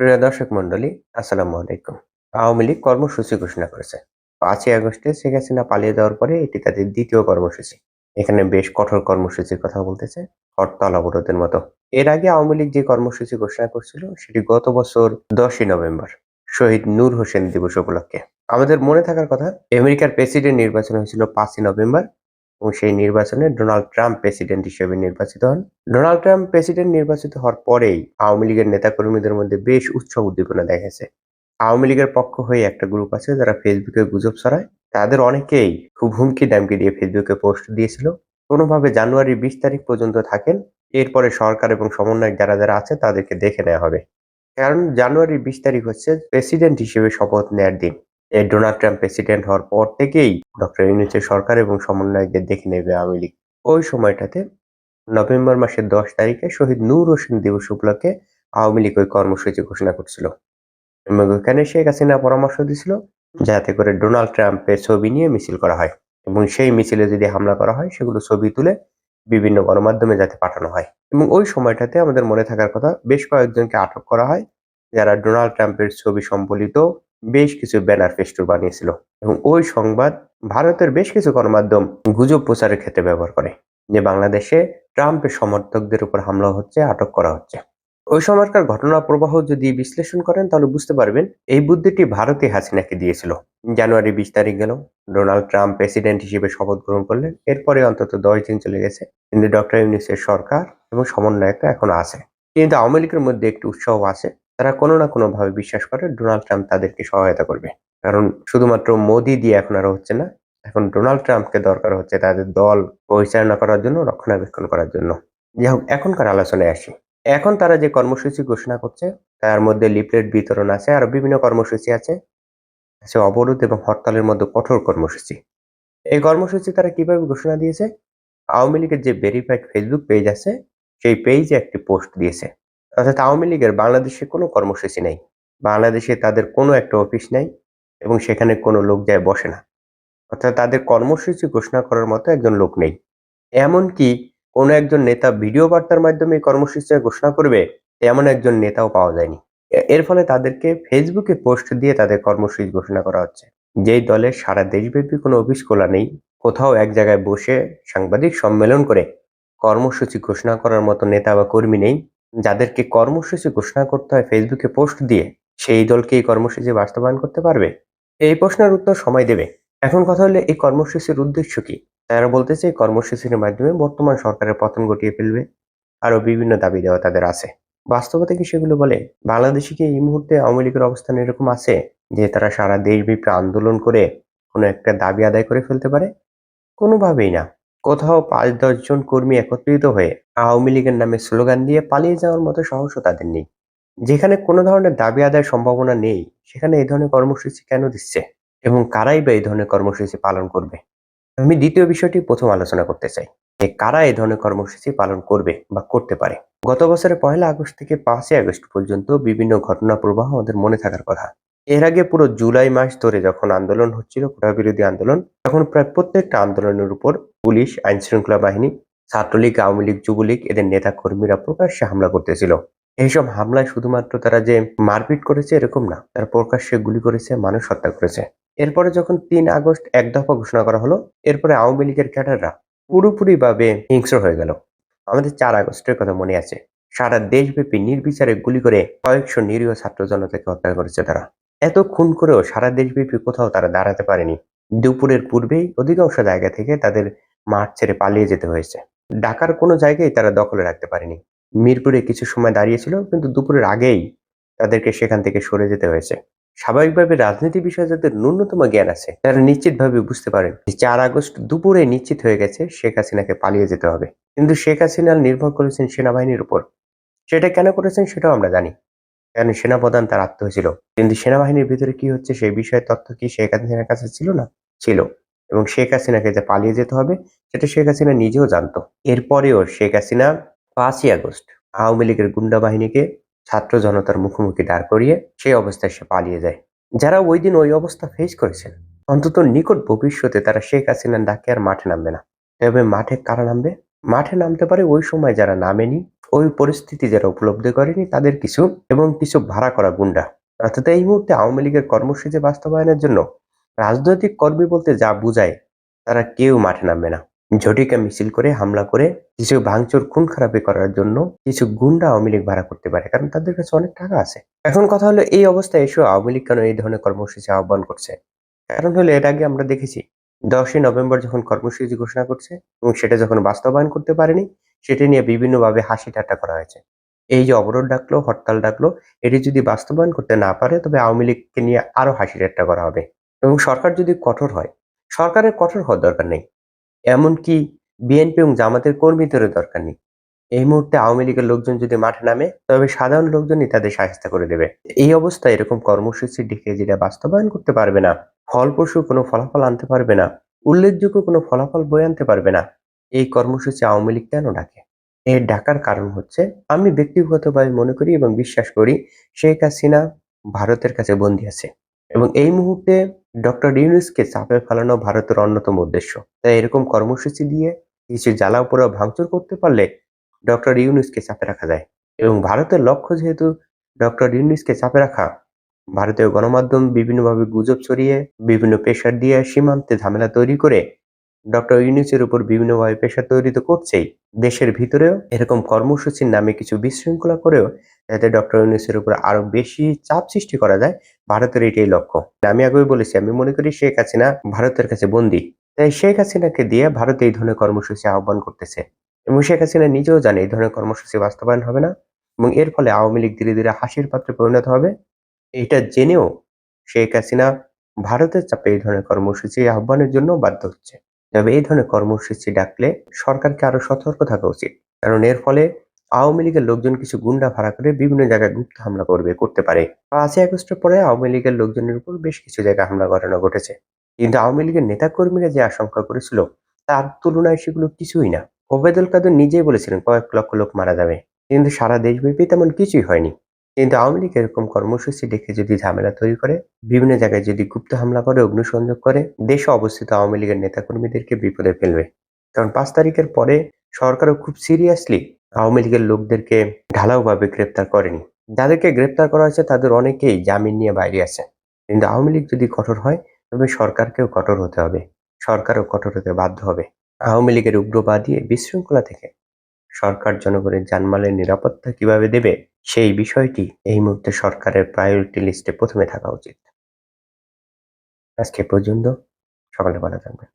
প্রিয় দর্শক মন্ডলী আসসালামু আলাইকুম। আওয়ামী লীগ কর্মসূচি ঘোষণা করেছে। পাঁচই আগস্টে শেখ হাসিনা পালিয়ে যাওয়ার পরে এটি তাদের দ্বিতীয় কর্মসূচি। এখানে বেশ কঠোর কর্মসূচির কথা বলতেছে হরতাল অবরোধের মতো। এর আগে আওয়ামী লীগ যে কর্মসূচি ঘোষণা করছিল সেটি গত বছর দশই নভেম্বর, শহীদ নূর হোসেন দিবস উপলক্ষে। আমাদের মনে থাকার কথা, আমেরিকার প্রেসিডেন্ট নির্বাচন হয়েছিল পাঁচই নভেম্বর এবং সেই নির্বাচনে ডোনাল্ড ট্রাম্প প্রেসিডেন্ট হিসেবে নির্বাচিত হন। ডোনাল্ড ট্রাম্প প্রেসিডেন্ট নির্বাচিত হওয়ার পরেই আওয়ামী লীগের নেতাকর্মীদের মধ্যে বেশ উৎসব উদ্দীপনা দেখেছে আওয়ামী লীগের পক্ষ হয়ে একটা গ্রুপ আছে যারা ফেসবুকে গুজব ছড়ায়। তাদের অনেকেই খুব হুমকি দামকি দিয়ে ফেসবুকে পোস্ট দিয়েছিল। কোনোভাবে জানুয়ারি বিশ তারিখ পর্যন্ত থাকেন। এরপরে সরকার এবং সমন্বয়ক যারা যারা আছে তাদেরকে দেখে নেওয়া হবে। কারণ জানুয়ারি বিশ তারিখ হচ্ছে প্রেসিডেন্ট হিসেবে শপথ নেয়ার দিন। এই ডোনাল্ড ট্রাম্প প্রেসিডেন্ট হওয়ার পর থেকেই ডক্টর ইউনুসের সরকার এবং সমন্বয়কদের দেখে নেবে আওয়ামী লীগ। ওই সময়টাতে নভেম্বর মাসের দশ তারিখে শহীদ নূর হোসেন দিবস উপলক্ষে আওয়ামী লীগ ওই কর্মসূচি ঘোষণা করছিল এবং ওখানে শেখ হাসিনা পরামর্শ দিছিল যাতে করে ডোনাল্ড ট্রাম্পের ছবি নিয়ে মিছিল করা হয় এবং সেই মিছিলে যদি হামলা করা হয়, সেগুলো ছবি তুলে বিভিন্ন গণমাধ্যমে যাতে পাঠানো হয়। এবং ওই সময়টাতে আমাদের মনে থাকার কথা বেশ কয়েকজনকে আটক করা হয় যারা ডোনাল্ড ট্রাম্পের ছবি সম্বলিত বেশ কিছু ব্যানার ফেস্টুর বানিয়েছিল এবং ওই সংবাদ ভারতের বেশ কিছু গণমাধ্যম গুজব প্রচারের ক্ষেত্রে ব্যবহার করে, যে বাংলাদেশে ট্রাম্পের সমর্থকদের উপর হামলা হচ্ছে, আটক করা হচ্ছে। ওই সময়কার ঘটনা প্রবাহ যদি বিশ্লেষণ করেন, তাহলে বুঝতে পারবেন এই বুদ্ধিটি ভারতে হাসিনাকে দিয়েছিল। জানুয়ারি বিশ তারিখ গেল, ডোনাল্ড ট্রাম্প প্রেসিডেন্ট হিসেবে শপথ গ্রহণ করলেন। এরপরে অন্তত দশ দিন চলে গেছে, কিন্তু ডক্টর ইউনিসের সরকার এবং সমন্বয়করা এখনও আছে। কিন্তু আওয়ামী লীগের মধ্যে একটু উৎসাহ আছে। তারা কোনো না কোনো ভাবে বিশ্বাস করে ডোনাল্ড ট্রাম্প তাদেরকে সহায়তা করবে। কারণ শুধুমাত্র মোদি দিয়ে এখন আর হচ্ছে না, এখন ডোনাল্ড ট্রাম্পকে দরকার হচ্ছে তাদের দল পরিচালনা করার জন্য, রক্ষণাবেক্ষণ করার জন্য। যাই হোক, এখনকার আলোচনায় আসি। এখন তারা যে কর্মসূচি ঘোষণা করছে, তার মধ্যে লিফলেট বিতরণ আছে আর বিভিন্ন কর্মসূচি আছে। আছে অবরোধ এবং হরতালের মধ্যে কঠোর কর্মসূচি। এই কর্মসূচি তারা কীভাবে ঘোষণা দিয়েছে? আওয়ামী লীগের যে ভেরিফাইড ফেসবুক পেজ আছে, সেই পেজে একটি পোস্ট দিয়েছে। অর্থাৎ আওয়ামী লীগের বাংলাদেশে কোনো কর্মসূচি নেই। বাংলাদেশে তাদের কোনো একটা অফিস নেই এবং সেখানে কোনো লোক যায় বসে না। অর্থাৎ তাদের কর্মসূচি ঘোষণা করার মতো একজন লোক নেই। এমনকি কোনো একজন নেতা ভিডিও বার্তার মাধ্যমে কর্মসূচি ঘোষণা করবে এমন একজন নেতাও পাওয়া যায়নি। এর ফলে তাদেরকে ফেসবুকে পোস্ট দিয়ে তাদের কর্মসূচি ঘোষণা করা হচ্ছে। যেই দলের সারা দেশব্যাপী কোনো অফিস খোলা নেই, কোথাও এক জায়গায় বসে সাংবাদিক সম্মেলন করে কর্মসূচি ঘোষণা করার মতো নেতা বা কর্মী নেই যাদেরকে কর্মসূচি ঘোষণা করতে হয় ফেসবুকে পোস্ট দিয়ে, সেই দলকে এই কর্মসূচি বাস্তবায়ন করতে পারবে? এই প্রশ্নের উত্তর সময় দেবে। এখন কথা হলে, এই কর্মসূচির উদ্দেশ্য কি? তারা বলতেছে এই কর্মসূচির মাধ্যমে বর্তমান সরকারের পতন ঘটিয়ে ফেলবে। আরও বিভিন্ন দাবি দেওয়া তাদের আছে। বাস্তবতা কি সেগুলো বলে? বাংলাদেশে কি এই মুহূর্তে আওয়ামী লীগের অবস্থান এরকম আছে যে তারা সারা দেশব্যাপী আন্দোলন করে কোনো একটা দাবি আদায় করে ফেলতে পারে? কোনোভাবেই না। কোথাও পাঁচ দশজন কর্মী একত্রিত হয়ে আওয়ামী লীগের নামে স্লোগান দিয়ে পালিয়ে যাওয়ার মতো সাহসও তাদের নেই। যেখানে কোনো ধরনের দাবি আদায়ের সম্ভাবনা নেই, সেখানে এই ধরনের কর্মসূচি কেন দিচ্ছে? এবং কারাই বা এই ধরনের কর্মসূচি পালন করবে? আমি দ্বিতীয় বিষয়টি প্রথম আলোচনা করতে চাই। যে কারা এই ধরনের কর্মসূচি পালন করবে বা করতে পারে? গত বছরের পয়লা আগস্ট থেকে পাঁচই আগস্ট পর্যন্ত বিভিন্ন ঘটনা প্রবাহ আমাদের মনে থাকার কথা। এর আগে পুরো জুলাই মাস ধরে যখন আন্দোলন হচ্ছিল কোটা বিরোধী আন্দোলন, তখন প্রায় প্রত্যেকটা আন্দোলনের উপর পুলিশ আইন শৃঙ্খলা বাহিনী, ছাত্রলীগ, আওয়ামী লীগ, যুবলীগ এদের নেতা কর্মীরা প্রকাশ্যে হামলা করতেছিল। এইসব হামলায় শুধুমাত্র তারা যে মারপিট করেছে এরকম না, তারা প্রকাশ্যে গুলি করেছে, মানুষ হত্যা করেছে। এরপরে যখন তিন আগস্ট এক দফা ঘোষণা করা হলো, এরপরে আওয়ামী লীগের ক্যাডাররা পুরোপুরি ভাবে হিংস্র হয়ে গেল। আমাদের চার আগস্টের কথা মনে আছে। সারা দেশব্যাপী নির্বিচারে গুলি করে কয়েকশো নিরীহ ছাত্র জনতাকে হত্যা করেছে তারা। এত খুন করেও সারা দেশব্যাপী কোথাও তারা দাঁড়াতে পারেনি। দুপুরের পূর্বেই অধিকাংশ জায়গা থেকে তাদের মাঠ ছেড়ে পালিয়ে যেতে হয়েছে। ঢাকার কোনো জায়গায় তারা দখলে রাখতে পারেনি। মিরপুরে কিছু সময় দাঁড়িয়েছিল, কিন্তু দুপুরের আগেই তাদেরকে সেখান থেকে সরে যেতে হয়েছে। স্বাভাবিকভাবে রাজনীতি বিষয়ে যাদের ন্যূনতম জ্ঞান আছে, তারা নিশ্চিতভাবে বুঝতে পারেন যে চার আগস্ট দুপুরে নিশ্চিত হয়ে গেছে শেখ হাসিনাকে পালিয়ে যেতে হবে। কিন্তু শেখ হাসিনা নির্ভর করেছেন সেনাবাহিনীর উপর। সেটা কেন করেছেন সেটাও আমরা জানি। কারণ সেনাপ্রধান তার আত্ম হয়েছিল কিন্তু সেনাবাহিনীর ভিতরে কি হচ্ছে সেই বিষয়ে তথ্য কি শেখ হাসিনার কাছে ছিল না? ছিল। এবং শেখ হাসিনাকে যে পালিয়ে যেতে হবে, সেটা শেখ হাসিনা নিজেও জানতো। এরপরেও শেখ হাসিনা পাঁচই আগস্ট আওয়ামী লীগের গুন্ডা বাহিনীকে ছাত্র জনতার মুখোমুখি দাঁড় করিয়ে সেই অবস্থায় সে পালিয়ে যায়। যারা ওই দিন ওই অবস্থা ফেস করেছেন অন্তত নিকট ভবিষ্যতে তারা শেখ হাসিনার ডাকে আর মাঠে নামবে না। তবে মাঠে কারা নামবে? মাঠে নামতে পারে ওই সময় যারা নামেনি, ওই পরিস্থিতি যারা উপলব্ধি করেনি তাদের কিছু এবং কিছু ভাড়া করা গুন্ডা। অর্থাৎ এই মুহূর্তে আওয়ামী লীগের কর্মসূচি বাস্তবায়নের জন্য রাজনৈতিক কর্মী বলতে যা বুঝায়, তারা কেউ মাঠে নামবে না। ঝটিকা মিছিল করে হামলা করে কিছু ভাঙচুর, খুন খারাপি করার জন্য কিছু গুন্ডা আওয়ামী লীগ ভাড়া করতে পারে, কারণ তাদের কাছে অনেক টাকা আছে। এখন কথা হলো, এই অবস্থায় এসেও আওয়ামী লীগ কেন এই ধরনের কর্মসূচি আহ্বান করছে? কারণ হলো, এর আগে আমরা দেখেছি, দশই নভেম্বর যখন কর্মসূচি ঘোষণা করছে এবং সেটা যখন বাস্তবায়ন করতে পারেনি, সেটা নিয়ে বিভিন্নভাবে হাসি ঠাট্টা করা হয়েছে। এই যে অবরোধ ডাকলো, হরতাল ডাকলো, এটি যদি বাস্তবায়ন করতে না পারে, তবে আওয়ামী লীগকে নিয়ে আরও হাসি ঠাট্টা করা হবে। এবং সরকার যদি কঠোর হয়, সরকারের কঠোর হওয়ার দরকার নেই। এমনকি বিএনপি এবং জামাতের কর্মীদেরও দরকার নেই। এই মুহূর্তে আওয়ামী লীগের লোকজন যদি মাঠে নামে, তবে সাধারণ লোকজনই তাদের সাহায্য করে দেবে। এই অবস্থায় এরকম কর্মসূচি ডেকে যেটা বাস্তবায়ন করতে পারবে না, ফলপ্রসূ কোনো ফলাফল আনতে পারবে না, উল্লেখযোগ্য কোনো ফলাফল বয়ে আনতে পারবে না, এই কর্মসূচি আওয়ামী লীগ কেন ডাকে? এর ডাকার কারণ হচ্ছে, আমি ব্যক্তিগতভাবে মনে করি এবং বিশ্বাস করি, শেখ হাসিনা ভারতের কাছে বন্দী আছে। এবং এই মুহূর্তে ডক্টর ইউনুসকে চাপে ফেলানো ভারতের অন্যতম উদ্দেশ্য। তাই এরকম কর্মসূচি দিয়ে কিছু জ্বালা পোড়া ভাঙচুর করতে পারলে ডক্টর ইউনুসকে চাপে রাখা যায়। এবং ভারতের লক্ষ্য যেহেতু ডক্টর ইউনুসকে চাপে রাখা, ভারতীয় গণমাধ্যম বিভিন্নভাবে গুজব ছড়িয়ে, বিভিন্ন পেশার দিয়ে সীমান্তে ঝামেলা তৈরি করে ডক্টর ইউনুসের উপর বিভিন্নভাবে পেশা তৈরি তো করছেই। দেশের ভিতরেও এরকম কর্মসূচির নামে কিছু বিশৃঙ্খলা করেও যাতে ডক্টর ইউনুসের উপর আরও বেশি চাপ সৃষ্টি করা যায়, ভারতের এটাই লক্ষ্য। আমি আগেই বলেছি, আমি মনে করি শেখ হাসিনা ভারতের কাছে বন্দী। তাই শেখ হাসিনাকে দিয়ে ভারত এই ধরনের কর্মসূচি আহ্বান করতেছে। এবং শেখ হাসিনা নিজেও জানে এই ধরনের কর্মসূচি বাস্তবায়ন হবে না এবং এর ফলে আওয়ামী লীগ ধীরে ধীরে হাসির পাত্রে পরিণত হবে। এটা জেনেও শেখ হাসিনা ভারতের চাপে এই ধরনের কর্মসূচি আহ্বানের জন্য বাধ্য হচ্ছে। তবে এই ধরনের কর্মসূচি ডাকলে সরকারকে আরও সতর্ক থাকা উচিত। কারণ এর ফলে আওয়ামী লীগের লোকজন কিছু গুন্ডা ভাড়া করে বিভিন্ন জায়গায় গুপ্ত হামলা করবে, করতে পারে। পাঁচই আগস্টের পরে আওয়ামী লীগের লোকজনের উপর বেশ কিছু জায়গায় হামলা ঘটানো ঘটেছে। কিন্তু আওয়ামী লীগের নেতাকর্মীরা যে আশঙ্কা করেছিল, তার তুলনায় সেগুলো কিছুই না। ওবেদুল কাদের নিজেই বলেছিলেন, কয়েক লক্ষ লোক মারা যাবে। কিন্তু সারা দেশব্যাপী তেমন কিছুই হয়নি। কিন্তু আওয়ামী লীগ এরকম কর্মসূচি দেখে যদি ঝামেলা তৈরি করে, বিভিন্ন জায়গায় যদি গুপ্ত হামলা করে, অগ্নিসংযোগ করে, দেশে অবস্থিত আওয়ামী লীগের নেতাকর্মীদেরকে বিপদে ফেলবে। কারণ পাঁচ তারিখের পরে সরকারও খুব সিরিয়াসলি আওয়ামী লীগের লোকদেরকে ঢালাওভাবে গ্রেপ্তার করেনি। যাদেরকে গ্রেপ্তার করা হয়েছে তাদের অনেকেই জামিন নিয়ে বাইরে আছে। কিন্তু আওয়ামী লীগ যদি কঠোর হয়, তবে সরকারকেও কঠোর হতে হবে। সরকারও কঠোর হতে বাধ্য হবে। আওয়ামী লীগের উগ্রবাদী বিশৃঙ্খলা থেকে সরকার জনগণের জানমালের নিরাপত্তা কীভাবে দেবে, সেই বিষয়টি এই মুহূর্তে সরকারের প্রায়োরিটি লিস্টে প্রথমে থাকা উচিত। আজকে পর্যন্ত। সকালে ভালো থাকবেন।